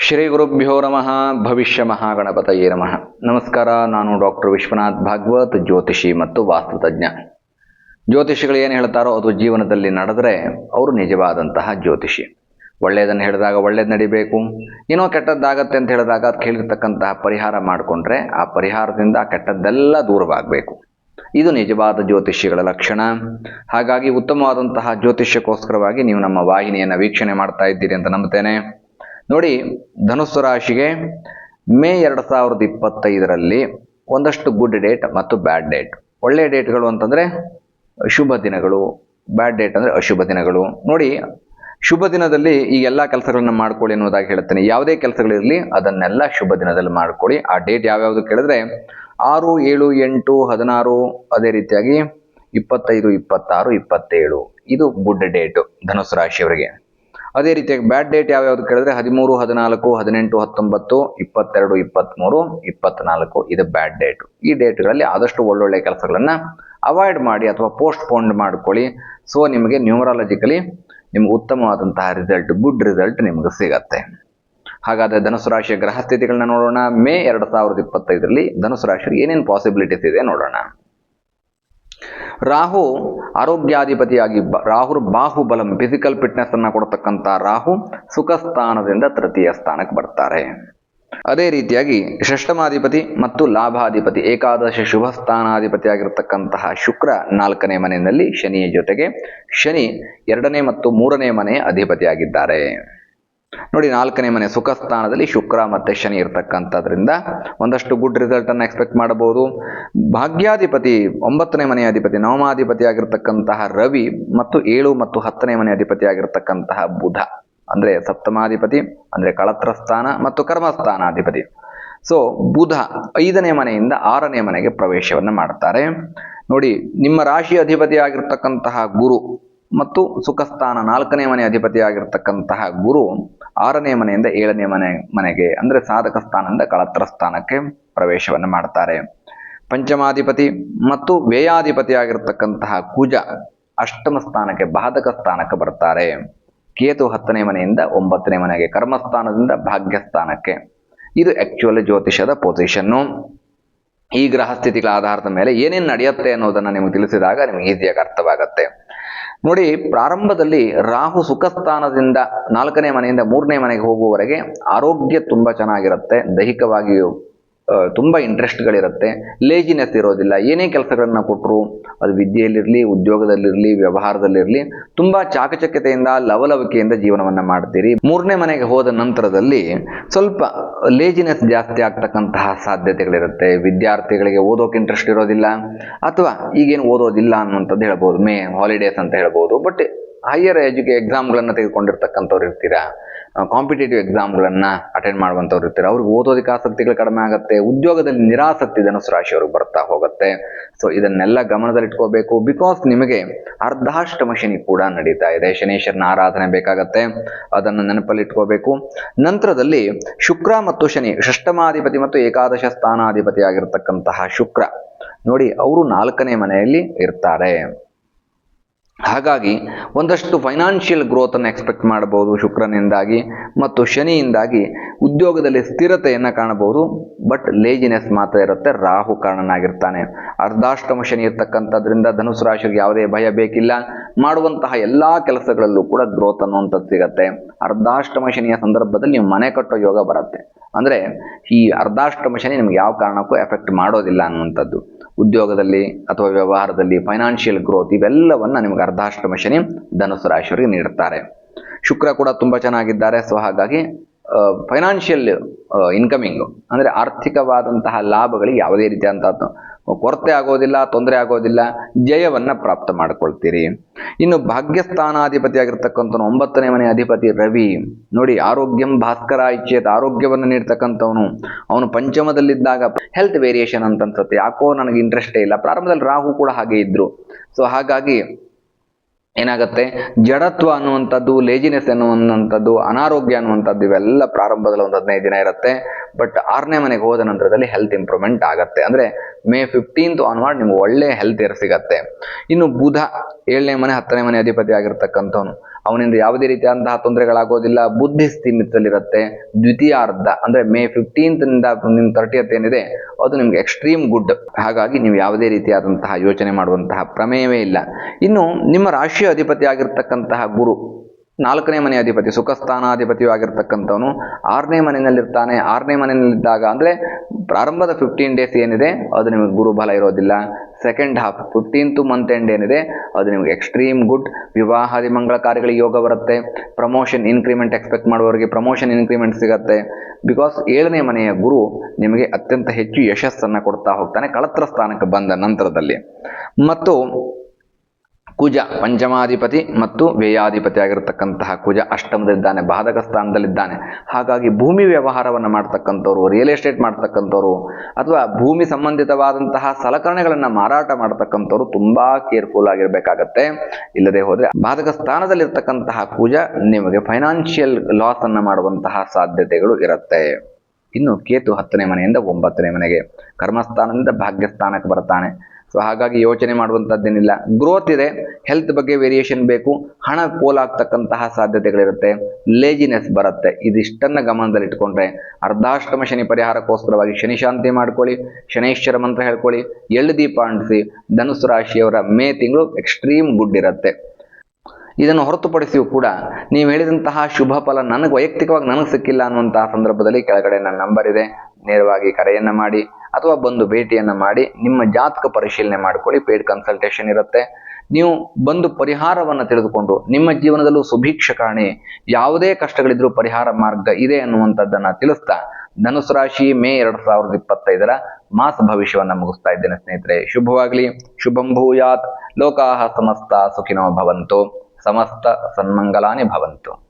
ಶ್ರೀ ಗುರುಭ್ಯೋ ನಮಃ. ಭವಿಷ್ಯ ಮಹಾಗಣಪತಯೇ ನಮಃ. ನಮಸ್ಕಾರ, ನಾನು ಡಾಕ್ಟರ್ ವಿಶ್ವನಾಥ್ ಭಾಗವತ್, ಜ್ಯೋತಿಷಿ ಮತ್ತು ವಾಸ್ತುತಜ್ಞ. ಜ್ಯೋತಿಷಿಗಳು ಏನು ಹೇಳ್ತಾರೋ ಅದು ಜೀವನದಲ್ಲಿ ನಡೆದರೆ ಅವರು ನಿಜವಾದಂತಹ ಜ್ಯೋತಿಷಿ. ಒಳ್ಳೆಯದನ್ನು ಹೇಳಿದಾಗ ಒಳ್ಳೇದು ನಡಿಬೇಕು. ಏನೋ ಕೆಟ್ಟದ್ದಾಗತ್ತೆ ಅಂತ ಹೇಳಿದಾಗ ಅದು ಕೇಳಿರ್ತಕ್ಕಂತಹ ಪರಿಹಾರ ಮಾಡಿಕೊಂಡ್ರೆ ಆ ಪರಿಹಾರದಿಂದ ಆ ಕೆಟ್ಟದ್ದೆಲ್ಲ ದೂರವಾಗಬೇಕು. ಇದು ನಿಜವಾದ ಜ್ಯೋತಿಷಿಗಳ ಲಕ್ಷಣ. ಹಾಗಾಗಿ ಉತ್ತಮವಾದಂತಹ ಜ್ಯೋತಿಷ್ಯಕ್ಕೋಸ್ಕರವಾಗಿ ನೀವು ನಮ್ಮ ವಾಹಿನಿಯನ್ನು ವೀಕ್ಷಣೆ ಮಾಡ್ತಾ ಇದ್ದೀರಿ ಅಂತ ನಂಬುತ್ತೇನೆ ನೋಡಿ, ಧನುಸ್ಸು ರಾಶಿಗೆ ಮೇ ಎರಡು ಸಾವಿರದ ಇಪ್ಪತ್ತೈದರಲ್ಲಿ ಒಂದಷ್ಟು ಗುಡ್ ಡೇಟ್ ಮತ್ತು ಬ್ಯಾಡ್ ಡೇಟ್ ಒಳ್ಳೆಯ ಡೇಟ್ಗಳು ಅಂತಂದರೆ ಶುಭ ದಿನಗಳು ಬ್ಯಾಡ್ ಡೇಟ್ ಅಂದರೆ ಅಶುಭ ದಿನಗಳು. ನೋಡಿ, ಶುಭ ದಿನದಲ್ಲಿ ಈ ಎಲ್ಲ ಕೆಲಸಗಳನ್ನು ಮಾಡ್ಕೊಳ್ಳಿ ಅನ್ನೋದಾಗಿ ಹೇಳ್ತೇನೆ. ಯಾವುದೇ ಕೆಲಸಗಳಿರಲಿ ಅದನ್ನೆಲ್ಲ ಶುಭ ದಿನದಲ್ಲಿ ಮಾಡ್ಕೊಳ್ಳಿ. ಆ ಡೇಟ್ ಯಾವ್ಯಾವುದು ಕೇಳಿದ್ರೆ ಆರು, ಏಳು, ಎಂಟು, ಹದಿನಾರು, ಅದೇ ರೀತಿಯಾಗಿ ಇಪ್ಪತ್ತೈದು, ಇಪ್ಪತ್ತಾರು, ಇಪ್ಪತ್ತೇಳು. ಇದು ಗುಡ್ ಡೇಟು ಧನುಸು ರಾಶಿಯವರಿಗೆ. ಅದೇ ರೀತಿಯಾಗಿ ಬ್ಯಾಡ್ ಡೇಟ್ ಯಾವ್ಯಾವ್ದು ಕೇಳಿದ್ರೆ ಹದಿಮೂರು, ಹದಿನಾಲ್ಕು, ಹದಿನೆಂಟು, ಹತ್ತೊಂಬತ್ತು, ಇಪ್ಪತ್ತೆರಡು, ಇಪ್ಪತ್ತ್ಮೂರು ಇಪ್ಪತ್ನಾಲ್ಕು ಇದು ಬ್ಯಾಡ್ ಡೇಟ್ ಈ ಡೇಟ್ಗಳಲ್ಲಿ ಆದಷ್ಟು ಒಳ್ಳೊಳ್ಳೆ ಕೆಲಸಗಳನ್ನು ಅವಾಯ್ಡ್ ಮಾಡಿ ಅಥವಾ ಪೋಸ್ಟ್ ಪೋನ್ಡ್ ಮಾಡ್ಕೊಳ್ಳಿ. ಸೊ ನಿಮಗೆ ನ್ಯೂಮರಾಲಜಿಕಲಿ ನಿಮ್ಗೆ ಉತ್ತಮವಾದಂತಹ ರಿಸಲ್ಟ್ ಗುಡ್ ರಿಸಲ್ಟ್ ನಿಮ್ಗೆ ಸಿಗತ್ತೆ. ಹಾಗಾದ್ರೆ ಧನುಸು ರಾಶಿಯ ಗ್ರಹ ಸ್ಥಿತಿಗಳನ್ನ ನೋಡೋಣ. ಮೇ ಎರಡು ಸಾವಿರದ ಇಪ್ಪತ್ತೈದರಲ್ಲಿ ಧನುಸು ರಾಶಿಗೆ ಏನೇನು ಪಾಸಿಬಿಲಿಟೀಸ್ ಇದೆ ನೋಡೋಣ. ರಾಹು ಆರೋಗ್ಯಾಧಿಪತಿಯಾಗಿ ಬ- ರಾಹು ಬಾಹುಬಲಂ ಫಿಸಿಕಲ್ ಫಿಟ್ನೆಸ್ ಅನ್ನ ಕೊಡತಕ್ಕಂಥ ರಾಹು ಸುಖ ಸ್ಥಾನದಿಂದ ತೃತೀಯ ಸ್ಥಾನಕ್ಕೆ ಬರ್ತಾರೆ. ಅದೇ ರೀತಿಯಾಗಿ ಷಷ್ಠಮಾಧಿಪತಿ ಮತ್ತು ಲಾಭಾಧಿಪತಿ, ಏಕಾದಶ ಶುಭ ಸ್ಥಾನಾಧಿಪತಿ ಆಗಿರತಕ್ಕಂತಹ ಶುಕ್ರ ನಾಲ್ಕನೇ ಮನೆಯಲ್ಲಿ ಶನಿಯ ಜೊತೆಗೆ ಶನಿ ಎರಡನೇ ಮತ್ತು ಮೂರನೇ ಮನೆಯ ಅಧಿಪತಿಯಾಗಿದ್ದಾರೆ. ನೋಡಿ ನಾಲ್ಕನೇ ಮನೆ ಸುಖ ಸ್ಥಾನದಲ್ಲಿ ಶುಕ್ರ ಮತ್ತು ಶನಿ ಇರ್ತಕ್ಕಂಥದ್ರಿಂದ ಒಂದಷ್ಟು ಗುಡ್ ರಿಸಲ್ಟ್ ಅನ್ನು ಎಕ್ಸ್ಪೆಕ್ಟ್ ಮಾಡಬಹುದು. ಭಾಗ್ಯಾಧಿಪತಿ ಒಂಬತ್ತನೇ ಮನೆಯ ಅಧಿಪತಿ, ನವಮಾಧಿಪತಿ ಆಗಿರ್ತಕ್ಕಂತಹ ರವಿ ಮತ್ತು ಏಳು ಮತ್ತು ಹತ್ತನೇ ಮನೆ ಅಧಿಪತಿ ಆಗಿರ್ತಕ್ಕಂತಹ ಬುಧ. ಅಂದ್ರೆ ಸಪ್ತಮಾಧಿಪತಿ, ಅಂದ್ರೆ ಕಳತ್ರ ಸ್ಥಾನ ಮತ್ತು ಕರ್ಮಸ್ಥಾನಾಧಿಪತಿ. ಸೊ ಬುಧ ಐದನೇ ಮನೆಯಿಂದ ಆರನೇ ಮನೆಗೆ ಪ್ರವೇಶವನ್ನು ಮಾಡ್ತಾರೆ. ನೋಡಿ, ನಿಮ್ಮ ರಾಶಿ ಅಧಿಪತಿ ಆಗಿರ್ತಕ್ಕಂತಹ ಗುರು ಮತ್ತು ಸುಖಸ್ಥಾನ ನಾಲ್ಕನೇ ಮನೆ ಅಧಿಪತಿ ಆಗಿರ್ತಕ್ಕಂತಹ ಗುರು ಆರನೇ ಮನೆಯಿಂದ ಏಳನೇ ಮನೆ, ಮನೆಗೆ, ಅಂದರೆ ಸಾಧಕ ಸ್ಥಾನದಿಂದ ಕಳತ್ರ ಸ್ಥಾನಕ್ಕೆ ಪ್ರವೇಶವನ್ನು ಮಾಡ್ತಾರೆ. ಪಂಚಮಾಧಿಪತಿ ಮತ್ತು ವ್ಯಯಾಧಿಪತಿ ಆಗಿರತಕ್ಕಂತಹ ಕುಜ ಅಷ್ಟಮ ಸ್ಥಾನಕ್ಕೆ ಬಾಧಕ ಸ್ಥಾನಕ್ಕೆ ಬರ್ತಾರೆ. ಕೇತು ಹತ್ತನೇ ಮನೆಯಿಂದ ಒಂಬತ್ತನೇ ಮನೆಗೆ ಕರ್ಮಸ್ಥಾನದಿಂದ ಭಾಗ್ಯಸ್ಥಾನಕ್ಕೆ. ಇದು ಆಕ್ಚುಯಲ್ ಜ್ಯೋತಿಷದ ಪೊಸಿಷನ್ನು ಈ ಗ್ರಹ ಸ್ಥಿತಿಗಳ ಆಧಾರದ ಮೇಲೆ ಏನೇನು ನಡೆಯುತ್ತೆ ಅನ್ನೋದನ್ನು ನಿಮಗೆ ತಿಳಿಸಿದಾಗ ನಿಮಗೆ ಈಸಿಯಾಗಿ ಅರ್ಥವಾಗತ್ತೆ. ನೋಡಿ ಪ್ರಾರಂಭದಲ್ಲಿ ರಾಹು ಸುಖ ಸ್ಥಾನದಿಂದ ನಾಲ್ಕನೇ ಮನೆಯಿಂದ ಮೂರನೇ ಮನೆಗೆ ಹೋಗುವವರೆಗೆ ಆರೋಗ್ಯ ತುಂಬ ಚೆನ್ನಾಗಿರುತ್ತೆ. ದೈಹಿಕವಾಗಿಯೂ ತುಂಬ ಇಂಟ್ರೆಸ್ಟ್ಗಳಿರುತ್ತೆ ಲೇಜಿನೆಸ್ ಇರೋದಿಲ್ಲ. ಏನೇ ಕೆಲಸಗಳನ್ನ ಕೊಟ್ಟರು ಅದು ವಿದ್ಯೆಯಲ್ಲಿರಲಿ, ಉದ್ಯೋಗದಲ್ಲಿರಲಿ, ವ್ಯವಹಾರದಲ್ಲಿರಲಿ ತುಂಬ ಚಾಕಚಕ್ಯತೆಯಿಂದ, ಲವಲವಿಕೆಯಿಂದ ಜೀವನವನ್ನು ಮಾಡ್ತೀರಿ. ಮೂರನೇ ಮನೆಗೆ ಹೋದ ನಂತರದಲ್ಲಿ ಸ್ವಲ್ಪ ಲೇಜಿನೆಸ್ ಜಾಸ್ತಿ ಆಗ್ತಕ್ಕಂತಹ ಸಾಧ್ಯತೆಗಳಿರುತ್ತೆ. ವಿದ್ಯಾರ್ಥಿಗಳಿಗೆ ಓದೋಕೆ ಇಂಟ್ರೆಸ್ಟ್ ಇರೋದಿಲ್ಲ ಅಥವಾ ಈಗೇನು ಓದೋದಿಲ್ಲ ಅನ್ನುವಂಥದ್ದು ಹೇಳ್ಬೋದು. ಮೇ ಹಾಲಿಡೇಸ್ ಅಂತ ಹೇಳ್ಬೋದು. ಬಟ್ ಹೈಯರ್ ಎಜುಕೇ ಎಕ್ಸಾಮ್ಗಳನ್ನು ತೆಗೆದುಕೊಂಡಿರ್ತಕ್ಕಂಥವ್ರು ಇರ್ತೀರಾ? ಕಾಂಪಿಟೇಟಿವ್ ಎಕ್ಸಾಮ್ಗಳನ್ನು ಅಟೆಂಡ್ ಮಾಡುವಂಥವ್ರು ಇರ್ತಾರೆ? ಅವ್ರಿಗೆ ಓದೋದಕ್ಕೆ ಆಸಕ್ತಿಗಳು ಕಡಿಮೆ ಆಗುತ್ತೆ, ಉದ್ಯೋಗದಲ್ಲಿ ನಿರಾಸಕ್ತಿ ಧನುಸು ರಾಶಿಯವ್ರಿಗೆ ಬರ್ತಾ ಹೋಗುತ್ತೆ. ಸೊ ಇದನ್ನೆಲ್ಲ ಗಮನದಲ್ಲಿಟ್ಕೋಬೇಕು. ಬಿಕಾಸ್ ನಿಮಗೆ ಅರ್ಧಾಷ್ಟಮ ಶನಿ ಕೂಡ ನಡೀತಾ ಇದೆ. ಶನೇಶ್ವರನ ಆರಾಧನೆ ಬೇಕಾಗತ್ತೆ. ಅದನ್ನು ನೆನಪಲ್ಲಿಟ್ಕೋಬೇಕು. ನಂತರದಲ್ಲಿ ಶುಕ್ರ ಮತ್ತು ಶನಿ ಷಷ್ಟಮಾಧಿಪತಿ ಮತ್ತು ಏಕಾದಶ ಸ್ಥಾನಾಧಿಪತಿ ಆಗಿರತಕ್ಕಂತಹ ಶುಕ್ರ. ನೋಡಿ, ಅವರು ನಾಲ್ಕನೇ ಮನೆಯಲ್ಲಿ ಇರ್ತಾರೆ. ಹಾಗಾಗಿ ಒಂದಷ್ಟು ಫೈನಾನ್ಷಿಯಲ್ ಗ್ರೋತನ್ನು ಎಕ್ಸ್ಪೆಕ್ಟ್ ಮಾಡಬಹುದು ಶುಕ್ರನಿಂದಾಗಿ ಮತ್ತು ಶನಿಯಿಂದಾಗಿ ಉದ್ಯೋಗದಲ್ಲಿ ಸ್ಥಿರತೆಯನ್ನು ಕಾಣಬಹುದು. ಬಟ್ ಲೇಜಿನೆಸ್ ಮಾತ್ರ ಇರುತ್ತೆ. ರಾಹು ಕಾರಣನಾಗಿರ್ತಾನೆ. ಅರ್ಧಾಷ್ಟಮ ಶನಿ ಇರ್ತಕ್ಕಂಥದ್ರಿಂದ ಧನುಸು ರಾಶಿಗೆ ಯಾವುದೇ ಭಯ ಬೇಕಿಲ್ಲ. ಮಾಡುವಂತಹ ಎಲ್ಲ ಕೆಲಸಗಳಲ್ಲೂ ಕೂಡ ಗ್ರೋತ್ ಅನ್ನುವಂಥದ್ದು ಸಿಗತ್ತೆ. ಅರ್ಧಾಷ್ಟಮ ಶನಿಯ ಸಂದರ್ಭದಲ್ಲಿ ನೀವು ಮನೆ ಕಟ್ಟೋ ಯೋಗ ಬರುತ್ತೆ. ಅಂದರೆ ಈ ಅರ್ಧಾಷ್ಟಮ ಶನಿ ನಿಮ್ಗೆ ಯಾವ ಕಾರಣಕ್ಕೂ ಎಫೆಕ್ಟ್ ಮಾಡೋದಿಲ್ಲ ಅನ್ನುವಂಥದ್ದು. ಉದ್ಯೋಗದಲ್ಲಿ ಅಥವಾ ವ್ಯವಹಾರದಲ್ಲಿ ಫೈನಾನ್ಷಿಯಲ್ ಗ್ರೋತ್ ಇವೆಲ್ಲವನ್ನ ನಿಮಗೆ ಅರ್ಧಾಷ್ಟಮ ಶನಿ ಧನುಸು ರಾಶಿಯವರಿಗೆ ನೀಡುತ್ತಾರೆ. ಶುಕ್ರ ಕೂಡ ತುಂಬ ಚೆನ್ನಾಗಿದ್ದಾರೆ. ಸೊ ಹಾಗಾಗಿ ಫೈನಾನ್ಷಿಯಲ್ ಇನ್ಕಮಿಂಗ್ ಅಂದರೆ ಆರ್ಥಿಕವಾದಂತಹ ಲಾಭಗಳಿಗೆ ಯಾವುದೇ ರೀತಿಯಾದಂಥ ಕೊರತೆ ಆಗೋದಿಲ್ಲ, ತೊಂದರೆ ಆಗೋದಿಲ್ಲ, ಜಯವನ್ನು ಪ್ರಾಪ್ತ ಮಾಡ್ಕೊಳ್ತೀರಿ. ಇನ್ನು ಭಾಗ್ಯಸ್ಥಾನಾಧಿಪತಿಯಾಗಿರ್ತಕ್ಕಂಥ ಒಂಬತ್ತನೇ ಮನೆ ಅಧಿಪತಿ ರವಿ. ನೋಡಿ, ಆರೋಗ್ಯಂ ಭಾಸ್ಕರ ಇಚ್ಛೇತ ಆರೋಗ್ಯವನ್ನು ನೀಡ್ತಕ್ಕಂಥವನು. ಅವನು ಪಂಚಮದಲ್ಲಿದ್ದಾಗ ಹೆಲ್ತ್ ವೇರಿಯೇಷನ್ ಅಂತ ಅನ್ಸುತ್ತೆ ಯಾಕೋ ನನಗೆ ಇಂಟ್ರೆಸ್ಟೇ ಇಲ್ಲ. ಪ್ರಾರಂಭದಲ್ಲಿ ರಾಹು ಕೂಡ ಹಾಗೆ ಇದ್ರು. ಸೊ ಹಾಗಾಗಿ ಏನಾಗುತ್ತೆ? ಜಡತ್ವ ಅನ್ನುವಂಥದ್ದು ಲೇಜಿನೆಸ್ ಅನ್ನುವಂಥದ್ದು, ಅನಾರೋಗ್ಯ ಅನ್ನುವಂಥದ್ದು, ಇವೆಲ್ಲ ಪ್ರಾರಂಭದಲ್ಲಿ ಒಂದು ಹದಿನೈದು ದಿನ ಇರುತ್ತೆ. ಬಟ್ ಆರನೇ ಮನೆಗೆ ಹೋದ ನಂತರದಲ್ಲಿ ಹೆಲ್ತ್ ಇಂಪ್ರೂವ್ಮೆಂಟ್ ಆಗುತ್ತೆ. ಅಂದರೆ ಮೇ ಫಿಫ್ಟೀನ್ತ್ ಆನ್ವರ್ಡ್ ನಿಮ್ಗೆ ಒಳ್ಳೆ ಹೆಲ್ತ್ ಇರ್ ಸಿಗತ್ತೆ. ಇನ್ನು ಬುಧ ಏಳನೇ ಮನೆ, ಹತ್ತನೇ ಮನೆ ಅಧಿಪತಿ ಆಗಿರ್ತಕ್ಕಂಥವನು, ಅವನಿಂದ ಯಾವುದೇ ರೀತಿಯಾದಂತಹ ತೊಂದರೆಗಳಾಗೋದಿಲ್ಲ ಬುದ್ಧಿ ಸ್ಥಿಮಿತದಲ್ಲಿರುತ್ತೆ ದ್ವಿತೀಯಾರ್ಧ, ಅಂದ್ರೆ ಮೇ ಫಿಫ್ಟೀನ್ತ್ನಿಂದ ನಿಮ್ಮ ತರ್ಟಿಯತ್ ಏನಿದೆ, ಅದು ನಿಮ್ಗೆ ಎಕ್ಸ್ಟ್ರೀಮ್ ಗುಡ್ ಹಾಗಾಗಿ ನೀವು ಯಾವುದೇ ರೀತಿಯಾದಂತಹ ಯೋಚನೆ ಮಾಡುವಂತಹ ಪ್ರಮೇಯವೇ ಇಲ್ಲ. ಇನ್ನು ನಿಮ್ಮ ರಾಶಿಯ ಅಧಿಪತಿ ಆಗಿರ್ತಕ್ಕಂತಹ ಗುರು ನಾಲ್ಕನೇ ಮನೆ ಅಧಿಪತಿ, ಸುಖಸ್ಥಾನಾಧಿಪತಿಯು ಆಗಿರ್ತಕ್ಕಂಥವನು. ಆರನೇ ಮನೆಯಲ್ಲಿರ್ತಾನೆ. ಆರನೇ ಮನೆಯಲ್ಲಿದ್ದಾಗ ಅಂದರೆ ಪ್ರಾರಂಭದ ಫಿಫ್ಟೀನ್ ಡೇಸ್ ಏನಿದೆ, ಅದು ನಿಮಗೆ ಗುರುಬಲ ಇರೋದಿಲ್ಲ. Second half fifteenth month end ಏನಿದೆ, ಅದು ನಿಮಗೆ ಎಕ್ಸ್ಟ್ರೀಮ್ ಗುಡ್ ವಿವಾಹಾದಿ ಮಂಗಳ ಕಾರ್ಯಗಳಿಗೆ ಯೋಗ ಬರುತ್ತೆ. ಪ್ರಮೋಷನ್ ಇನ್ಕ್ರಿಮೆಂಟ್ ಎಕ್ಸ್ಪೆಕ್ಟ್ ಮಾಡುವವರಿಗೆ ಪ್ರಮೋಷನ್ ಇನ್ಕ್ರಿಮೆಂಟ್ ಸಿಗತ್ತೆ. ಬಿಕಾಸ್ ಏಳನೇ ಮನೆಯ ಗುರು ನಿಮಗೆ ಅತ್ಯಂತ ಹೆಚ್ಚು ಯಶಸ್ಸನ್ನು ಕೊಡ್ತಾ ಹೋಗ್ತಾನೆ ಕಳತ್ರ ಸ್ಥಾನಕ್ಕೆ ಬಂದ ನಂತರದಲ್ಲಿ. ಮತ್ತು ಕುಜ ಪಂಚಮಾಧಿಪತಿ ಮತ್ತು ವ್ಯಯಾಧಿಪತಿ ಆಗಿರತಕ್ಕಂತಹ ಕುಜ ಅಷ್ಟಮದಲ್ಲಿದ್ದಾನೆ, ಬಾಧಕ ಸ್ಥಾನದಲ್ಲಿದ್ದಾನೆ. ಹಾಗಾಗಿ ಭೂಮಿ ವ್ಯವಹಾರವನ್ನು ಮಾಡ್ತಕ್ಕಂಥವ್ರು ರಿಯಲ್ ಎಸ್ಟೇಟ್ ಮಾಡ್ತಕ್ಕಂಥವ್ರು ಅಥವಾ ಭೂಮಿ ಸಂಬಂಧಿತವಾದಂತಹ ಸಲಕರಣೆಗಳನ್ನು ಮಾರಾಟ ಮಾಡ್ತಕ್ಕಂಥವ್ರು ತುಂಬಾ ಕೇರ್ಫುಲ್ ಆಗಿರಬೇಕಾಗತ್ತೆ. ಇಲ್ಲದೆ ಹೋದರೆ ಬಾಧಕ ಸ್ಥಾನದಲ್ಲಿರ್ತಕ್ಕಂತಹ ಕುಜ ನಿಮಗೆ ಫೈನಾನ್ಷಿಯಲ್ ಲಾಸ್ ಅನ್ನು ಮಾಡುವಂತಹ ಸಾಧ್ಯತೆಗಳು ಇರುತ್ತೆ. ಇನ್ನು ಕೇತು ಹತ್ತನೇ ಮನೆಯಿಂದ ಒಂಬತ್ತನೇ ಮನೆಗೆ ಕರ್ಮಸ್ಥಾನದಿಂದ ಭಾಗ್ಯಸ್ಥಾನಕ್ಕೆ ಬರ್ತಾನೆ. ಸೊ ಹಾಗಾಗಿ ಯೋಚನೆ ಮಾಡುವಂಥದ್ದೇನಿಲ್ಲ ಗ್ರೋತ್ ಇದೆ ಹೆಲ್ತ್ ಬಗ್ಗೆ ವೇರಿಯೇಷನ್ ಬೇಕು, ಹಣ ಪೋಲಾಗ್ತಕ್ಕಂತಹ ಸಾಧ್ಯತೆಗಳಿರುತ್ತೆ ಲೇಜಿನೆಸ್ ಬರುತ್ತೆ. ಇದಿಷ್ಟನ್ನು ಗಮನದಲ್ಲಿಟ್ಕೊಂಡ್ರೆ ಅರ್ಧಾಷ್ಟಮ ಶನಿ ಪರಿಹಾರಕ್ಕೋಸ್ಕರವಾಗಿ ಶನಿ ಶಾಂತಿ ಮಾಡ್ಕೊಳ್ಳಿ ಶನೈಶ್ವರ ಮಂತ್ರ ಹೇಳ್ಕೊಳ್ಳಿ, ಎಳ್ಳು ದೀಪ ಅಂಟಿಸಿ ಧನುಸು ರಾಶಿಯವರ ಮೇ ತಿಂಗಳು ಎಕ್ಸ್ಟ್ರೀಮ್ ಗುಡ್ ಇರುತ್ತೆ. ಇದನ್ನು ಹೊರತುಪಡಿಸಿಯೂ ಕೂಡ ನೀವು ಹೇಳಿದಂತಹ ಶುಭ ಫಲ ನನಗೆ ವೈಯಕ್ತಿಕವಾಗಿ ನನಗೆ ಸಿಕ್ಕಿಲ್ಲ ಅನ್ನುವಂತಹ ಸಂದರ್ಭದಲ್ಲಿ ಕೆಳಗಡೆ ನನ್ನ ನಂಬರ್ ಇದೆ. ನೇರವಾಗಿ ಕರೆಯನ್ನು ಮಾಡಿ. ಅಥವಾ ಬಂದು ಭೇಟಿಯನ್ನು ಮಾಡಿ ನಿಮ್ಮ ಜಾತಕ ಪರಿಶೀಲನೆ ಮಾಡ್ಕೊಳ್ಳಿ ಪೇಡ್ ಕನ್ಸಲ್ಟೇಷನ್ ಇರುತ್ತೆ. ನೀವು ಬಂದು ಪರಿಹಾರವನ್ನು ತಿಳಿದುಕೊಂಡು ನಿಮ್ಮ ಜೀವನದಲ್ಲೂ ಸುಭೀಕ್ಷ ಕಾಣಿ ಯಾವುದೇ ಕಷ್ಟಗಳಿದ್ರೂ ಪರಿಹಾರ ಮಾರ್ಗ ಇದೆ ಅನ್ನುವಂಥದ್ದನ್ನು ತಿಳಿಸ್ತಾ ಧನುಸು ರಾಶಿ ಮೇ ಎರಡು ಸಾವಿರದ ಇಪ್ಪತ್ತೈದರ ಮಾಸ ಭವಿಷ್ಯವನ್ನು ಮುಗಿಸ್ತಾ ಇದ್ದೇನೆ ಸ್ನೇಹಿತರೆ. ಶುಭವಾಗಲಿ, ಶುಭಂ ಭೂಯಾತ್, ಲೋಕಾಹ ಸಮಸ್ತ ಸುಖಿನೋ ಭವಂತು, ಸಮಸ್ತ ಸನ್ಮಂಗಲಾನಿ ಭವಂತು.